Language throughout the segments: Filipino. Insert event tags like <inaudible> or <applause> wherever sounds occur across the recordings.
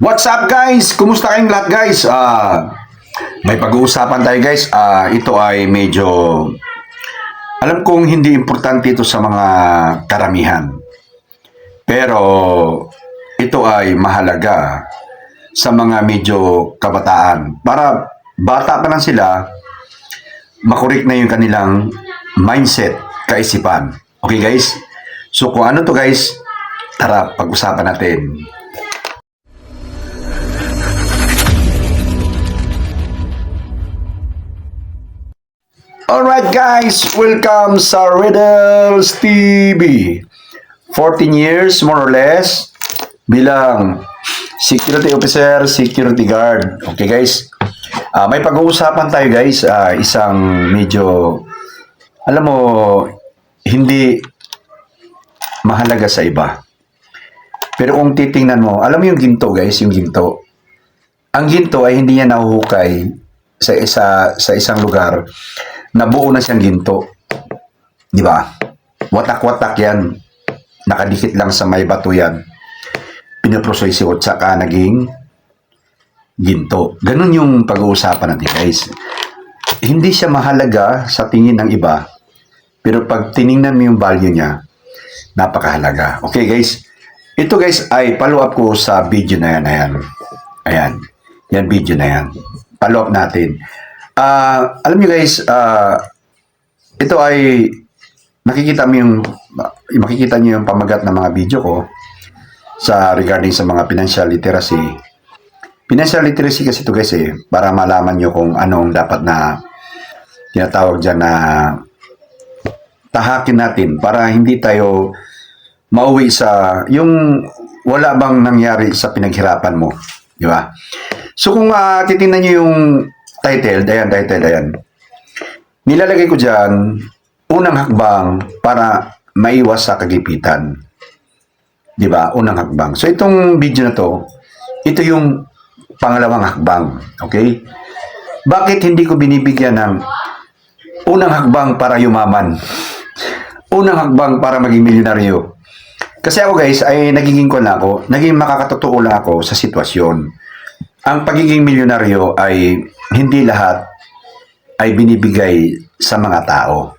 What's up guys? Kumusta kayong lahat guys? Ah, may pag-uusapan tayo guys. Ah, ito ay medyo alam kong hindi importante ito sa mga karamihan. Pero ito ay mahalaga sa mga medyo kabataan. Para bata pa lang sila, makorek na yung kanilang mindset, kaisipan. Okay guys? So kung ano to guys, tara pag-usapan natin. Alright guys, welcome sa Riddles TV. 14 years more or less bilang security officer, security guard. Okay guys, Ah, may pag-uusapan tayo guys, Ah, isang medyo, alam mo, hindi mahalaga sa iba. Pero kung titingnan mo, alam mo yung ginto guys, yung ginto. Ang ginto ay hindi niya nahuhukay sa isa sa isang lugar na buo na siyang ginto. Di ba? Watak-watak yan. Nakadikit lang sa may bato yan. Pinoproseso at saka naging ginto. Ganun yung pag-uusapan natin guys. Hindi siya mahalaga sa tingin ng iba. Pero pag tiningnan mo yung value niya, napakahalaga. Okay guys? Ito guys ay follow up ko sa video na yan. Ayan. Ayan. Yan video na yan. Follow up natin. Ah, alam niyo guys, ah, ito ay nakikita mo yung makikita niyo yung pamagat ng mga video ko sa regarding sa mga financial literacy. Financial literacy kasi ito guys eh, para malaman nyo kung anong dapat na tinatawag dyan na tahakin natin para hindi tayo mauwi sa yung wala bang nangyari sa pinaghirapan mo. Di ba? So kung uh, titingnan nyo yung title, ayan, title, ayan. Nilalagay ko dyan, unang hakbang para maiwas sa kagipitan. Di ba? Unang hakbang. So itong video na to, ito yung pangalawang hakbang. Okay? Bakit hindi ko binibigyan ng unang hakbang para yumaman? Unang hakbang para maging milyonaryo. Kasi ako guys, ay nagiging ko na ako, naging makakatotoo lang ako sa sitwasyon. Ang pagiging milyonaryo ay hindi lahat ay binibigay sa mga tao.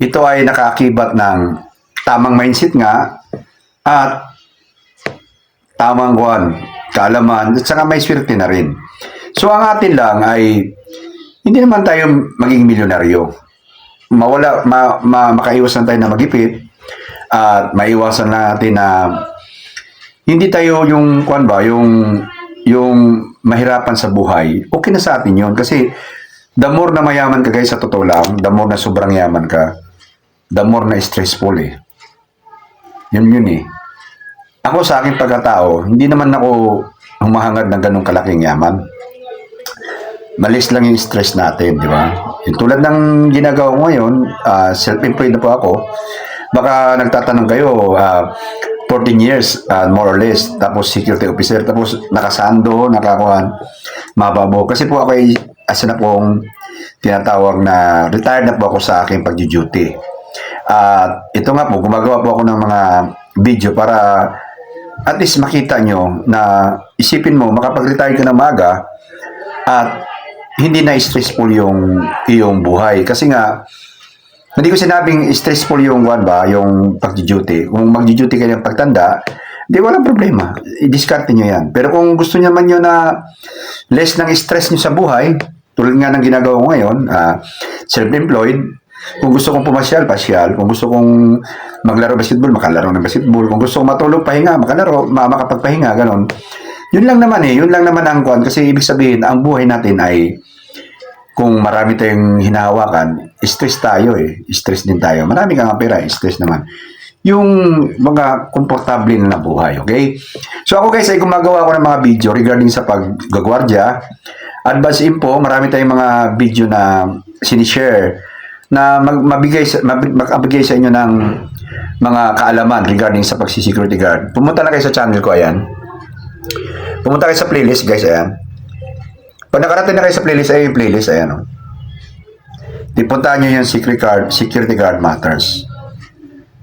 Ito ay nakaakibat ng tamang mindset nga at tamang kuwan, kaalaman, at saka may swerte na rin. So ang atin lang ay hindi naman tayo maging milyonaryo. Mawala, ma, ma, makaiwasan tayo na magipit at maiwasan natin na hindi tayo yung kuan ba, yung yung mahirapan sa buhay. Okay na sa atin 'yon kasi the more na mayaman ka guys sa totoo lang, the more na sobrang yaman ka, the more na stressful eh. Yun yun eh. Ako sa aking pagkatao, hindi naman ako humahangad ng ganong kalaking yaman. Malis lang yung stress natin, di ba? Yung tulad ng ginagawa ko ngayon, ah, self-employed na po ako. Baka nagtatanong kayo, ah, 14 years, ah, more or less, tapos security officer, tapos nakasando, nakakuhan, mababaw. Kasi po ako ay, asa na pong tinatawag na, retired na po ako sa aking pag-duty. At ito nga po, gumagawa po ako ng mga video para at least makita nyo na isipin mo, makapag-retire ka ng maga at hindi na stressful yung iyong buhay. Kasi nga, hindi ko sinabing stressful yung one ba, yung pag-duty. Kung mag-duty kayo ng pagtanda, di walang problema. I-discard nyo yan. Pero kung gusto naman nyo na less ng stress nyo sa buhay, tulad nga ng ginagawa ko ngayon, ah, self-employed, kung gusto kong pumasyal, pasyal. Kung gusto kong maglaro basketball, makalaro ng basketball. Kung gusto kong matulog, pahinga, makalaro, ma- makapagpahinga, ganon. Yun lang naman eh, yun lang naman ang kwan. Kasi ibig sabihin, ang buhay natin ay kung marami tayong hinahawakan, stress tayo eh. Stress din tayo. Marami kang pera, stress naman. Yung mga komportable na buhay, okay? So ako guys ay gumagawa ko ng mga video regarding sa paggagwardya. Advance info, marami tayong mga video na sinishare na mag, mabigay makabigay sa inyo ng mga kaalaman regarding sa pagsisecurity guard. Pumunta na kayo sa channel ko, ayan. Pumunta kayo sa playlist, guys, ayan. Pag nakarating na kayo sa playlist, ay yung playlist, ayan, oh. Dipuntahan nyo yung security guard, security guard matters.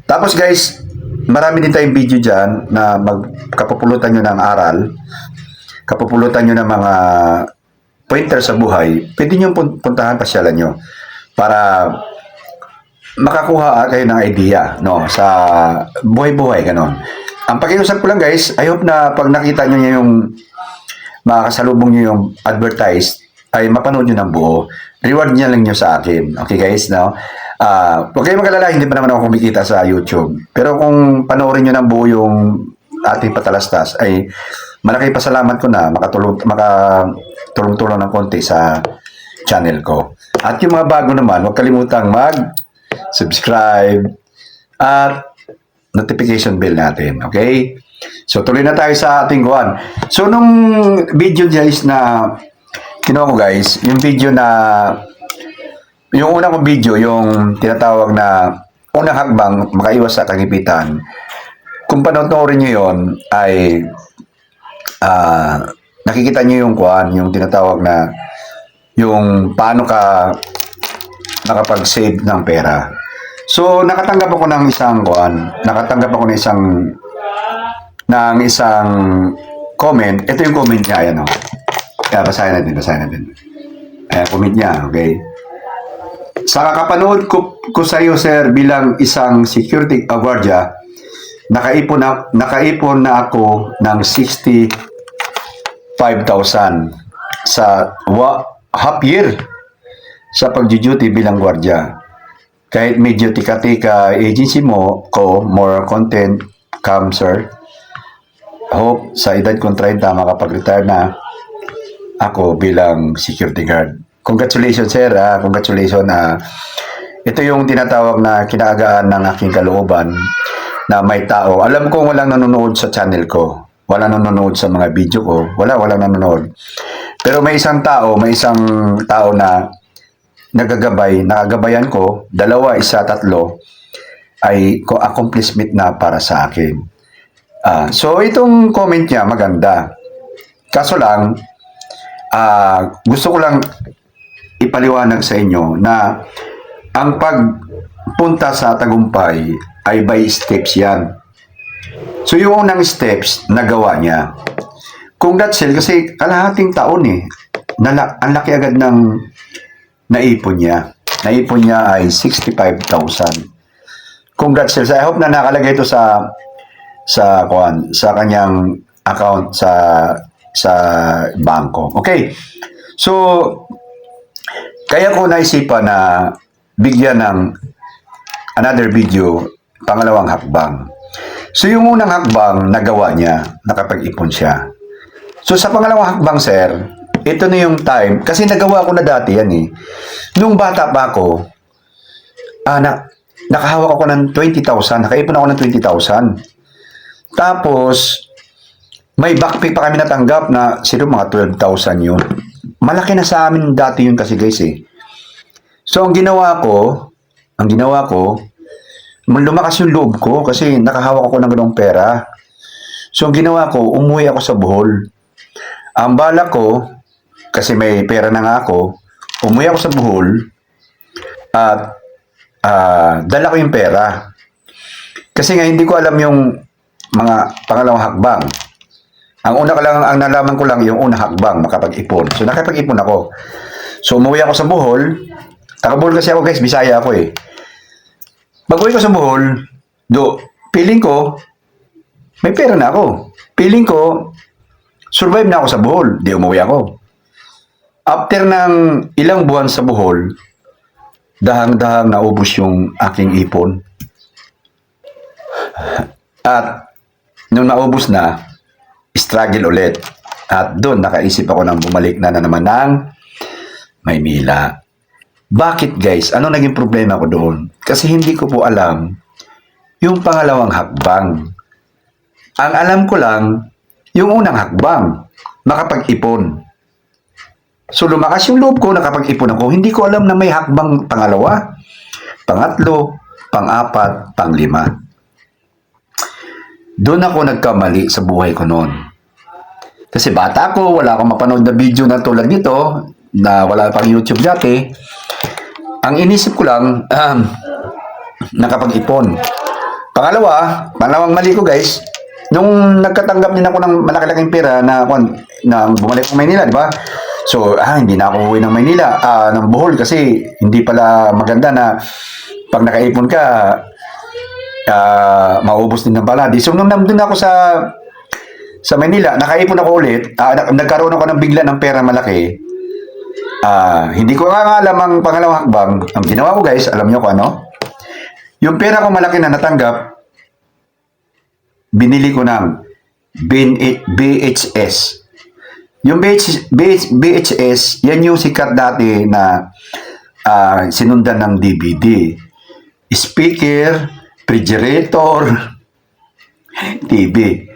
Tapos, guys, marami din tayong video dyan na magkapupulutan nyo ng aral, kapupulutan nyo ng mga pointer sa buhay, pwede nyo pun- puntahan, pasyalan nyo para makakuha kayo ng idea no sa buhay-buhay ganon. Ang pakiusap ko lang guys, I hope na pag nakita nyo yung makakasalubong nyo yung advertise ay mapanood nyo ng buo. Reward niya lang nyo sa akin. Okay guys, no? Ah, huwag kayong mag-alala, hindi pa naman ako kumikita sa YouTube. Pero kung panoorin nyo ng buo yung ating patalastas, ay malaki pasalamat ko na makatulong, makatulong-tulong ng konti sa channel ko. At yung mga bago naman, huwag kalimutang mag-subscribe at notification bell natin. Okay? So, tuloy na tayo sa ating guwan. So, nung video guys na kinuha ko guys, yung video na yung una kong video, yung tinatawag na unang hakbang makaiwas sa kagipitan. Kung panoorin nyo yon ay ah, nakikita nyo yung kuan, yung tinatawag na yung paano ka nakapag-save ng pera. So, nakatanggap ako ng isang kuan, nakatanggap ako ng isang ng isang comment. Ito yung comment niya, ayan o. Kaya basahin natin, basahin natin. Ayan, comment niya, okay. Sa kakapanood ko, ko sa iyo, sir, bilang isang security guardia, nakaipon na, nakaipon na ako ng 65,000 sa wa, half year sa pagjuduty bilang guardia. Kahit medyo tika-tika agency mo ko, more content come, sir. Hope sa edad kong 30 makapag-retire na ako bilang security guard. Congratulations, sir. Ah. Congratulations. Ah. Ito yung tinatawag na kinaagaan ng aking kalooban na may tao. Alam ko walang nanonood sa channel ko. Walang nanonood sa mga video ko. Wala, walang nanonood. Pero may isang tao, may isang tao na nagagabay, nakagabayan ko, dalawa, isa, tatlo, ay ko accomplishment na para sa akin. Ah, so itong comment niya maganda. Kaso lang ah, gusto ko lang ipaliwanag sa inyo na ang pagpunta sa tagumpay ay by steps yan. So yung unang steps nagawa niya. Congrats Sel, kasi kalahating taon eh. Nala, ang laki agad ng naipon niya. Naipon niya ay 65,000. Congrats Sel. I hope na nakalagay ito sa sa kuan sa kanyang account sa sa bangko. Okay. So kaya ko naisipan na bigyan ng another video pangalawang hakbang. So yung unang hakbang nagawa niya, nakapag-ipon siya. So sa pangalawang hakbang sir, ito na yung time kasi nagawa ko na dati yan eh. Nung bata pa ako, ah, na, nakahawak ako ng 20,000, nakaipon ako ng 20,000. Tapos, may backpack pa kami natanggap na sino mga 12,000 yun. Malaki na sa amin dati yun kasi guys eh. So, ang ginawa ko, ang ginawa ko, lumakas yung loob ko kasi nakahawak ako ng ganong pera. So, ang ginawa ko, umuwi ako sa Bohol. Ang bala ko, kasi may pera na nga ako, umuwi ako sa Bohol at ah, dala ko yung pera. Kasi nga hindi ko alam yung mga pangalawang hakbang. Ang una ka lang, ang nalaman ko lang yung unang hakbang, makapag-ipon. So nakapag-ipon ako. So umuwi ako sa Bohol. Taga Bohol kasi ako guys, Bisaya ako eh. Pag uwi ko sa Bohol, do, feeling ko, may pera na ako. Feeling ko, survive na ako sa Bohol. Di umuwi ako. After ng ilang buwan sa Bohol, dahang-dahang naubos yung aking ipon. At nung naubos na, struggle ulit. At doon nakaisip ako ng bumalik na, na naman ng Maynila. Bakit guys? Ano naging problema ko doon? Kasi hindi ko po alam yung pangalawang hakbang. Ang alam ko lang, yung unang hakbang, makapag-ipon. So lumakas yung loob ko, nakapag-ipon ako. Hindi ko alam na may hakbang pangalawa, pangatlo, pang-apat, panglima. Doon ako nagkamali sa buhay ko noon. Kasi bata ako, wala akong mapanood na video na tulad nito, na wala pang YouTube dati. Ang inisip ko lang, um, nakapag-ipon. Pangalawa, pangalawang mali ko guys, nung nagkatanggap din ako ng malaki-laking pera na, na bumalik ko Maynila, di ba? So, ah, hindi na ako uwi ng Maynila, ah, ng Bohol kasi hindi pala maganda na pag nakaipon ka, ah, maubos din ng baladi. So, nung nandun ako sa sa Manila, nakaipon ako ulit, nag- nagkaroon ako ng bigla ng pera malaki. Ah, hindi ko nga alam ang pangalawang hakbang. Ang ginawa ko guys, alam niyo kung ano? Yung pera ko malaki na natanggap, binili ko ng BHS. Yung BH, BH, BHS, yan yung sikat dati na ah, sinundan ng DVD. Speaker, refrigerator, TV.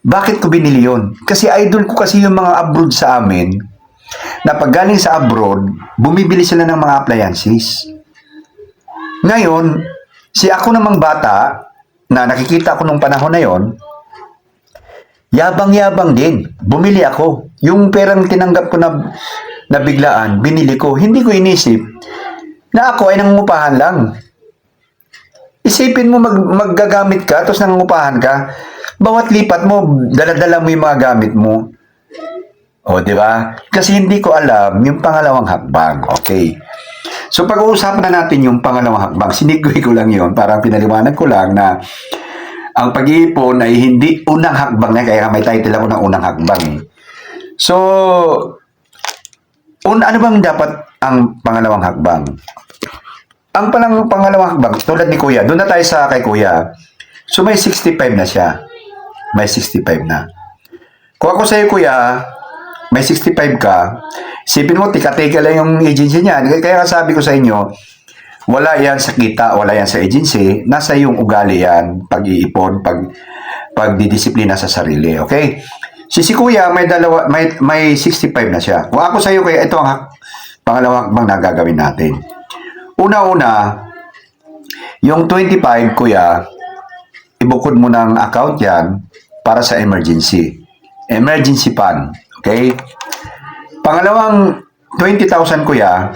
Bakit ko binili yun? Kasi idol ko kasi yung mga abroad sa amin na pag galing sa abroad, bumibili sila ng mga appliances. Ngayon, si ako namang bata na nakikita ko nung panahon na yon, yabang-yabang din. Bumili ako. Yung perang tinanggap ko na, na biglaan, binili ko. Hindi ko inisip na ako ay nangungupahan lang. Isipin mo mag, maggagamit ka, tapos nangungupahan ka. Bawat lipat mo, daladala mo yung mga gamit mo. O, di ba? Kasi hindi ko alam yung pangalawang hakbang. Okay. So, pag-uusapan na natin yung pangalawang hakbang, sinigway ko lang yun, parang pinaliwanag ko lang na ang pag-iipon ay hindi unang hakbang na, kaya may title ako ng unang hakbang eh. So, un, ano bang dapat ang pangalawang hakbang? Ang palang pangalawang hakbang, tulad ni Kuya, doon na tayo sa kay Kuya. So, may 65 na siya. May 65 na. Kung ako sa'yo, Kuya, may 65 ka, isipin mo, tika-tika lang yung agency niya. Kaya nga sabi ko sa inyo, wala yan sa kita, wala yan sa agency, nasa yung ugali yan, pag-iipon, pag pagdidisiplina sa sarili, okay? Si si Kuya may dalawa may may 65 na siya. Kung ako sa iyo ito ang pangalawang hakbang na gagawin natin. Una-una, yung 25 Kuya, ibukod mo ng account yan para sa emergency. Emergency fund, okay? Pangalawang 20,000 Kuya,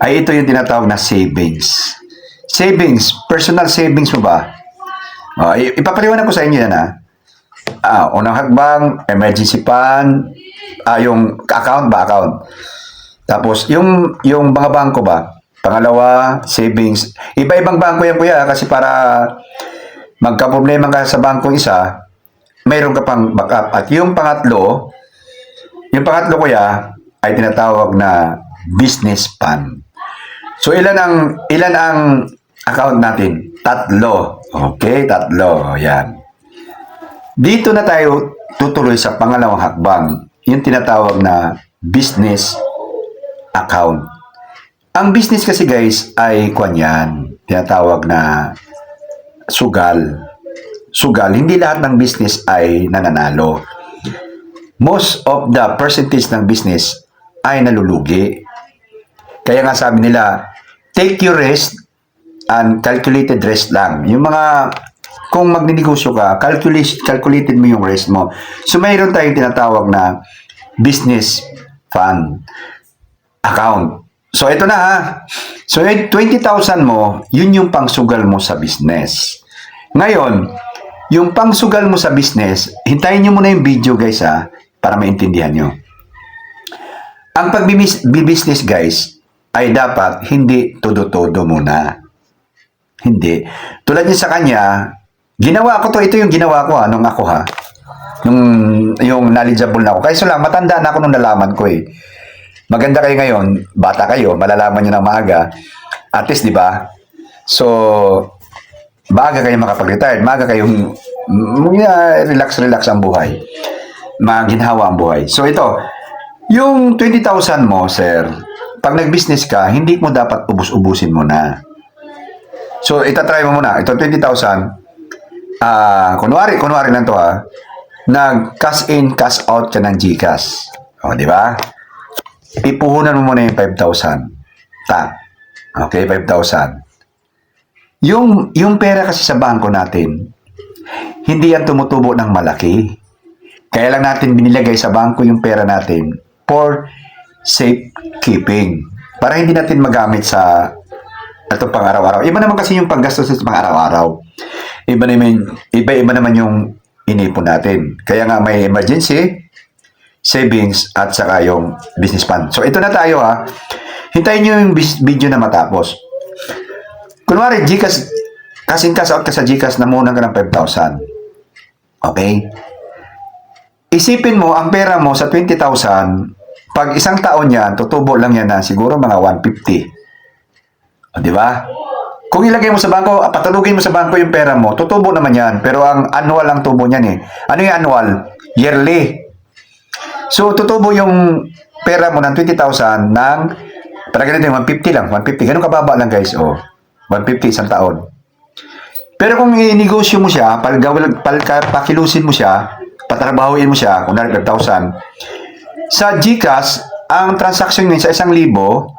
ay ito yung tinatawag na savings. Savings, personal savings mo ba? I- ipapaliwanag ko sa inyo yan ha. Ah, unang hakbang, emergency fund, ah, yung account ba, account. Tapos, yung, yung mga bangko ba? Pangalawa, savings. Iba-ibang bangko yan, kuya, kasi para magka-problema ka sa bangko isa, mayroon ka pang backup. At yung pangatlo, yung pangatlo, kuya, ay tinatawag na business fund. So ilan ang ilan ang account natin? Tatlo. Okay, tatlo. Yan. Dito na tayo tutuloy sa pangalawang hakbang, yung tinatawag na business account. Ang business kasi guys ay kwan yan, tinatawag na sugal. Sugal, hindi lahat ng business ay nananalo. Most of the percentage ng business ay nalulugi. Kaya nga sabi nila, take your rest and calculated rest lang. Yung mga, kung magninegosyo ka, calculate, calculated mo yung rest mo. So, mayroon tayong tinatawag na business fund account. So, ito na ha. So, yung 20,000 mo, yun yung pangsugal mo sa business. Ngayon, yung pangsugal mo sa business, hintayin nyo muna yung video guys ha, para maintindihan nyo. Ang pagbibusiness guys ay dapat hindi todo-todo muna. Hindi. Tulad niya sa kanya, ginawa ko to, ito yung ginawa ko ha, nung ako ha. Nung yung knowledgeable na ako. Kaya lang, matanda na ako nung nalaman ko eh. Maganda kayo ngayon, bata kayo, malalaman nyo ng maaga. At least, di ba? So, maaga kayo makapag-retire, maaga kayong mm, yeah, relax, relax ang buhay. Maginhawa ang buhay. So, ito, yung 20,000 mo, sir, pag nag-business ka, hindi mo dapat ubus-ubusin mo na. So, itatry mo muna. Ito, 20,000. Ah, kunwari, kunwari lang to ha. Nag-cash in, cash out ka ng GCash. O, di ba? Ipuhunan mo muna yung 5,000. Ta. Okay, 5,000. Yung, yung pera kasi sa bangko natin, hindi yan tumutubo ng malaki. Kaya lang natin binilagay sa bangko yung pera natin for safekeeping. Para hindi natin magamit sa itong pang araw-araw. Iba naman kasi yung panggastos sa pang araw-araw. iba naman, iba-iba naman yung inipon natin. Kaya nga may emergency, savings, at saka yung business fund. So, ito na tayo ha. Hintayin nyo yung video na matapos. Kunwari, Gcash, kasing cash out ka sa Gcash na muna ka ng 5,000. Okay? Isipin mo, ang pera mo sa 20,000, pag isang taon yan, tutubo lang yan na siguro mga 150. O, di ba? Kung ilagay mo sa bangko, ah, patulugin mo sa bangko yung pera mo, tutubo naman yan. Pero ang annual ang tubo niyan eh. Ano yung annual? Yearly. So, tutubo yung pera mo ng 20,000 ng, palagay natin 150 lang, 150. Ganun kababa lang guys, oh. 150 isang taon. Pero kung i-negosyo mo siya, palka, pakilusin mo siya, patrabahuin mo siya, kunwari 5,000, sa GCash, ang transaction niya sa isang libo,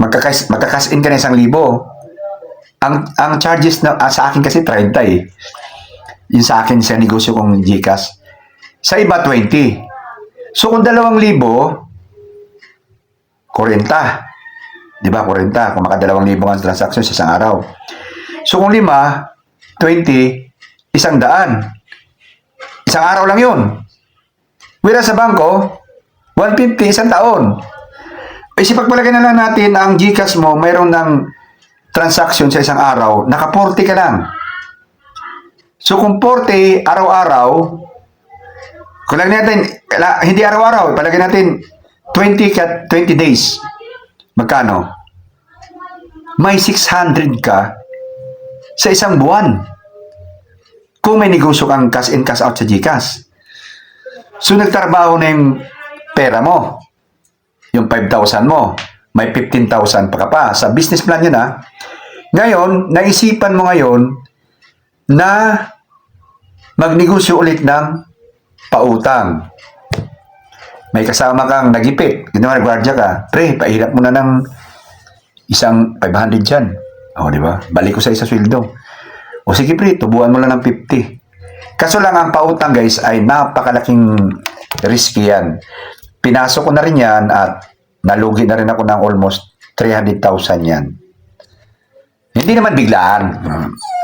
magkakas, magkakas in ka na isang libo. Ang, ang charges na, ah, sa akin kasi 30 eh. Yung sa akin sa negosyo kong GCash. Sa iba, 20. So, kung dalawang libo, 40. Di ba, 40. Kung makadalawang libo ang transaction sa isang araw. So, kung lima, 20, isang daan. Isang araw lang yun. Whereas sa bangko, 150 isang taon. Isip pagpalagay na lang natin ang GCash mo, mayroon ng transaction sa isang araw, naka 40 ka lang. So kung 40 araw-araw, lagyan natin, hindi araw-araw, palagay natin 20 ka, 20 days. Magkano? May 600 ka sa isang buwan. Kung may negosyo kang cash in, cash out sa GCash. So, nagtrabaho na yung pera mo. Yung 5,000 mo. May 15,000 pa ka pa. Sa business plan yun ha. Ngayon, naisipan mo ngayon na magnegosyo ulit ng pautang. May kasama kang nagipit. Ginawa, nagwardya ka. Pre, pahirap mo na ng isang 500 dyan. O, di ba? Balik ko sa isa sweldo. O sige pre, tubuan mo lang ng 50. Kaso lang ang pautang guys ay napakalaking risky yan. Pinasok ko na rin yan at nalugi na rin ako ng almost 300,000 yan. Hindi naman biglaan.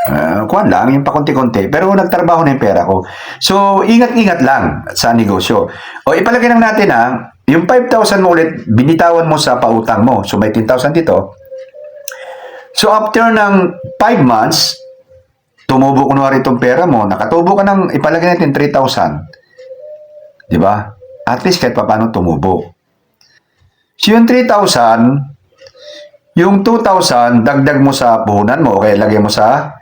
Uh, kuhan lang, yung pakunti-kunti. Pero nagtrabaho na yung pera ko. So, ingat-ingat lang sa negosyo. O, ipalagay lang natin ha, yung 5,000 mo ulit, binitawan mo sa pautang mo. So, may 10,000 dito. So, after ng 5 months, tumubo kunwari itong pera mo, nakatubo ka ng, ipalagay natin 3,000. Di ba? At least kahit paano tumubo. So, yung 3,000, yung 2,000, dagdag mo sa puhunan mo, o kaya lagay mo sa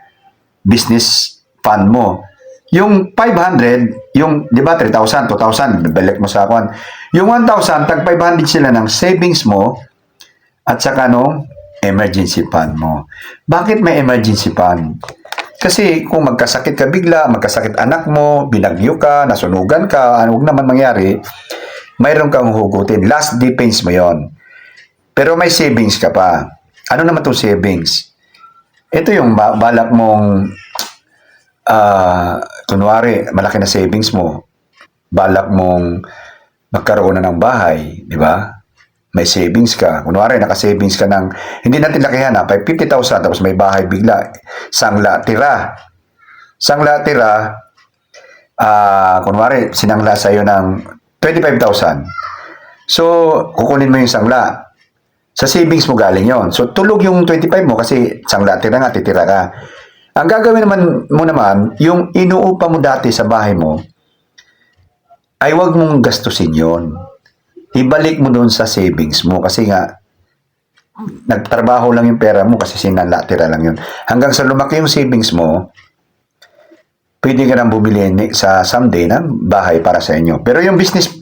business fund mo. Yung 500, yung, di ba, 3,000, 2,000, balik mo sa kwan. Yung 1,000, tag 500 sila ng savings mo, at saka no, emergency fund mo. Bakit may emergency fund? Kasi kung magkasakit ka bigla, magkasakit anak mo, binagyo ka, nasunugan ka, ano huwag naman mangyari, mayroon kang hugutin. Last defense mo yon. Pero may savings ka pa. Ano naman itong savings? Ito yung ba- balak mong, ah, kunwari, malaki na savings mo. Balak mong magkaroon na ng bahay, di ba? May savings ka. Kunwari, naka-savings ka ng, hindi natin lakihan ha, 50,000 tapos may bahay bigla. Sangla, tira. Sangla, tira, ah, kunwari, sinangla sa'yo ng 25,000. So, kukunin mo yung sangla. Sa savings mo galing yon. So, tulog yung 25 mo kasi sangla, tira nga, titira ka. Ang gagawin naman mo naman, yung inuupa mo dati sa bahay mo, ay wag mong gastusin yon. Ibalik mo doon sa savings mo kasi nga, nagtrabaho lang yung pera mo kasi sinala, tira lang yun. Hanggang sa lumaki yung savings mo, pwede ka nang bumili sa someday ng bahay para sa inyo. Pero yung business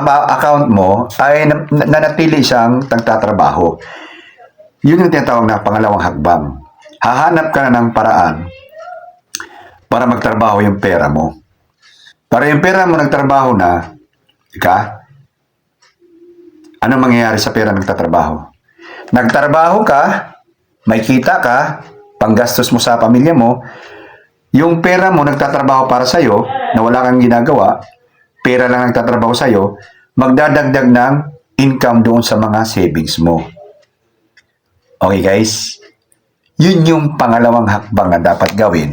account mo ay na- nanatili siyang nagtatrabaho. Yun yung tinatawag na pangalawang hakbang. Hahanap ka na ng paraan para magtrabaho yung pera mo. Para yung pera mo nagtrabaho na, ka, ano mangyayari sa pera nagtatrabaho? Nagtrabaho ka, may kita ka, panggastos mo sa pamilya mo, yung pera mo nagtatrabaho para sa'yo, na wala kang ginagawa, pera lang nagtatrabaho sa'yo, magdadagdag ng income doon sa mga savings mo. Okay guys? Yun yung pangalawang hakbang na dapat gawin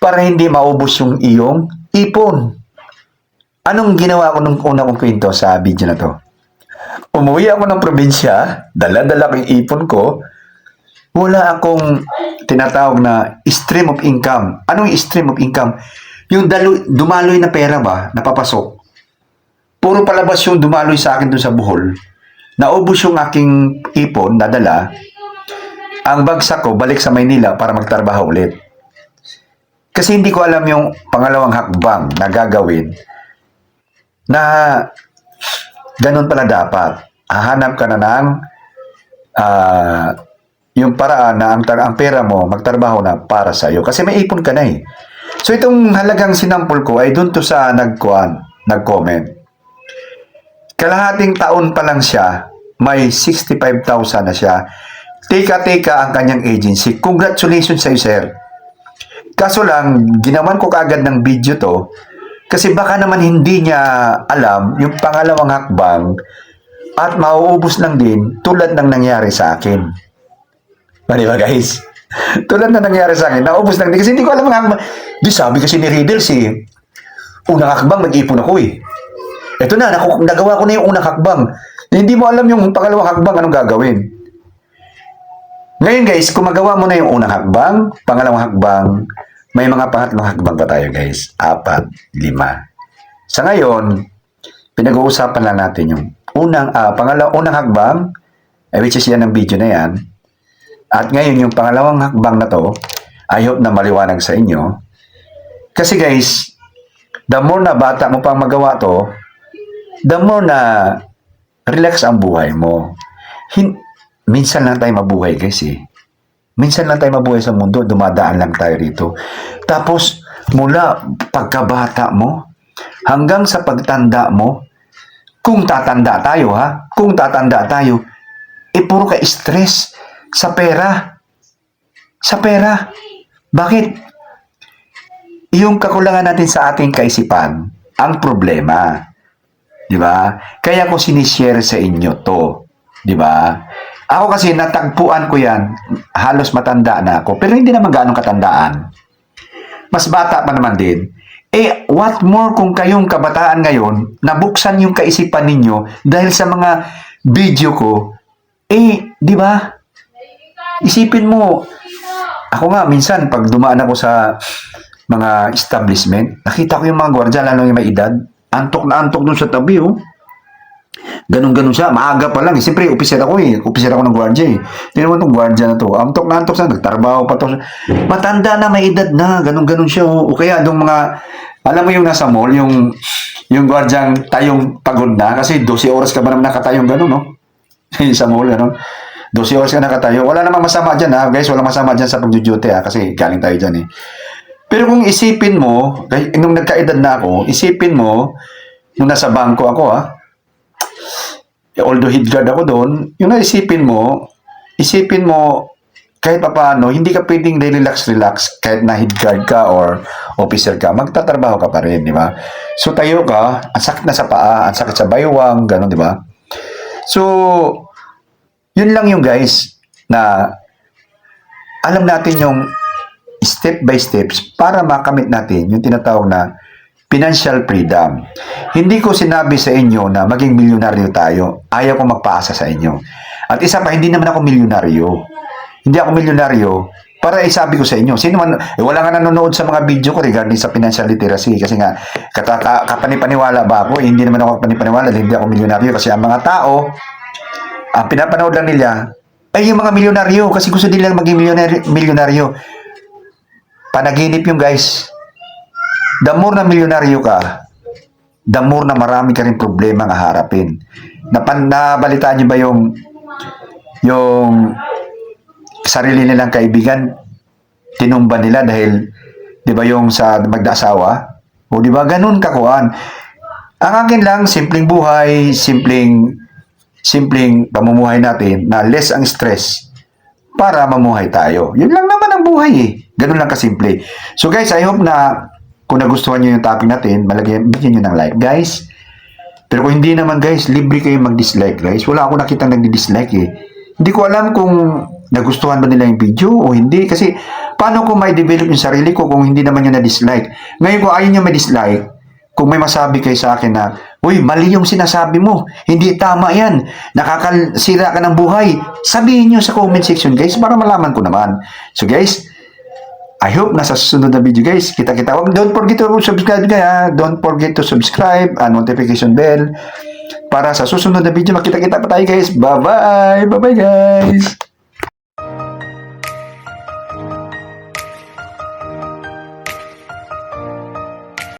para hindi maubos yung iyong ipon. Anong ginawa ko nung una kong kwento sa video na to? Umuwi ako ng probinsya, dala-dala ko yung ipon ko, wala akong tinatawag na stream of income. Anong stream of income? Yung dalo, dumaloy na pera ba, napapasok. Puro palabas yung dumaloy sa akin dun sa Bohol. Naubos yung aking ipon, nadala. Ang bagsak ko, balik sa Maynila para magtrabaho ulit. Kasi hindi ko alam yung pangalawang hakbang na gagawin na ganun pala dapat. Hahanap ka na ng ah, yung paraan na ang, ang pera mo magtrabaho na para sa iyo. Kasi may ipon ka na eh. So itong halagang sinampol ko ay doon to sa nagkuan, nag-comment. Kalahating taon pa lang siya, may 65,000 na siya. Tika-tika ang kanyang agency. Congratulations sa iyo, sir. Kaso lang, ginawan ko kaagad ng video to kasi baka naman hindi niya alam yung pangalawang hakbang at mauubos lang din tulad ng nangyari sa akin. Ano ba guys? Tulad na nangyari sa akin, naubos lang kasi hindi ko alam hakbang. Di sabi kasi ni Riddle si unang hakbang nag-ipon ako eh. Ito na, naku- nagawa ko na yung unang hakbang. Hindi mo alam yung pangalawang hakbang anong gagawin. Ngayon guys, kung magawa mo na yung unang hakbang, pangalawang hakbang, may mga pangatlong hakbang pa tayo guys. Apat, lima. Sa ngayon, pinag-uusapan lang natin yung unang, ah, pangalaw, unang hakbang, eh, which is yan ang video na yan. At ngayon, yung pangalawang hakbang na to, I hope na maliwanag sa inyo. Kasi guys, the more na bata mo pang magawa to, the more na relax ang buhay mo. Hin- minsan lang tayo mabuhay guys eh. Minsan lang tayo mabuhay sa mundo, dumadaan lang tayo rito. Tapos, mula pagkabata mo, hanggang sa pagtanda mo, kung tatanda tayo ha, kung tatanda tayo, eh puro ka stress sa pera. Sa pera. Bakit? Yung kakulangan natin sa ating kaisipan, ang problema. Di ba? Kaya ko sinishare sa inyo to. Di ba? Ako kasi natagpuan ko yan, halos matanda na ako, pero hindi naman ganong katandaan. Mas bata pa naman din. Eh, what more kung kayong kabataan ngayon, nabuksan yung kaisipan ninyo dahil sa mga video ko, eh, di ba? Isipin mo, ako nga, minsan, pag dumaan ako sa mga establishment, nakita ko yung mga gwardiya, lalo yung may edad, antok na antok dun sa tabi, oh. Ganun-ganun siya. Maaga pa lang. Eh. Siyempre, opiser ako eh. Opiser ako ng gwardiya eh. Tingnan mo itong gwardiya na to. Antok na antok siya. Nagtrabaho pa to. Matanda na, may edad na. Ganun-ganun siya. oh. O kaya, itong mga, alam mo yung nasa mall, yung, yung gwardyang tayong pagod na. Kasi 12 oras ka ba naman nakatayong ganun, no? <laughs> sa mall, ano? 12 oras ka nakatayo. Wala namang masama dyan, ha? Guys, wala masama dyan sa pag-duty, ha? Kasi galing tayo dyan, eh. Pero kung isipin mo, nung nagkaedad na ako, isipin mo, nung nasa bangko ako, ha? Eh, although head guard ako doon, yung naisipin mo, isipin mo, kahit pa paano, hindi ka pwedeng relax-relax kahit na head guard ka or officer ka, magtatrabaho ka pa rin, di ba? So, tayo ka, ang sakit na sa paa, ang sakit sa baywang, gano'n, di ba? So, yun lang yung guys, na alam natin yung step by steps para makamit natin yung tinatawag na financial freedom. Hindi ko sinabi sa inyo na maging milyonaryo tayo. Ayaw ko magpaasa sa inyo. At isa pa, hindi naman ako milyonaryo. Hindi ako milyonaryo para isabi ko sa inyo. Sino man, eh, wala nga nanonood sa mga video ko regarding sa financial literacy kasi nga kata, ka, kapanipaniwala ba ako? Eh, hindi naman ako kapanipaniwala hindi ako milyonaryo kasi ang mga tao, ang pinapanood lang nila ay yung mga milyonaryo kasi gusto nila maging milyonaryo. Panaginip yung guys. The more na milyonaryo ka, the more na marami ka rin problema nga harapin. Napan, nabalitaan niyo ba yung yung sarili nilang kaibigan tinumba nila dahil 'di ba yung sa magdasawa? O 'di ba ganun kakuan? Ang akin lang simpleng buhay, simpleng simpleng pamumuhay natin na less ang stress para mamuhay tayo. Yun lang naman ang buhay eh. Ganun lang kasimple. So guys, I hope na kung nagustuhan nyo yung topic natin, malagyan, bigyan nyo ng like. Guys, pero kung hindi naman guys, libre kayo mag-dislike guys. Wala ako nakitang nagdi-dislike eh. Hindi ko alam kung nagustuhan ba nila yung video o hindi. Kasi, paano ko may develop yung sarili ko kung hindi naman yun na-dislike? Ngayon kung ayaw nyo may dislike, kung may masabi kayo sa akin na, Uy, mali yung sinasabi mo. Hindi tama yan. Nakakasira ka ng buhay. Sabihin nyo sa comment section, guys, para malaman ko naman. So, guys, I hope nasa susunod na video guys. Kita-kita. Don't forget to subscribe kaya. Don't forget to subscribe and notification bell. Para sa susunod na video, makita-kita pa tayo guys. Bye-bye. Bye-bye guys.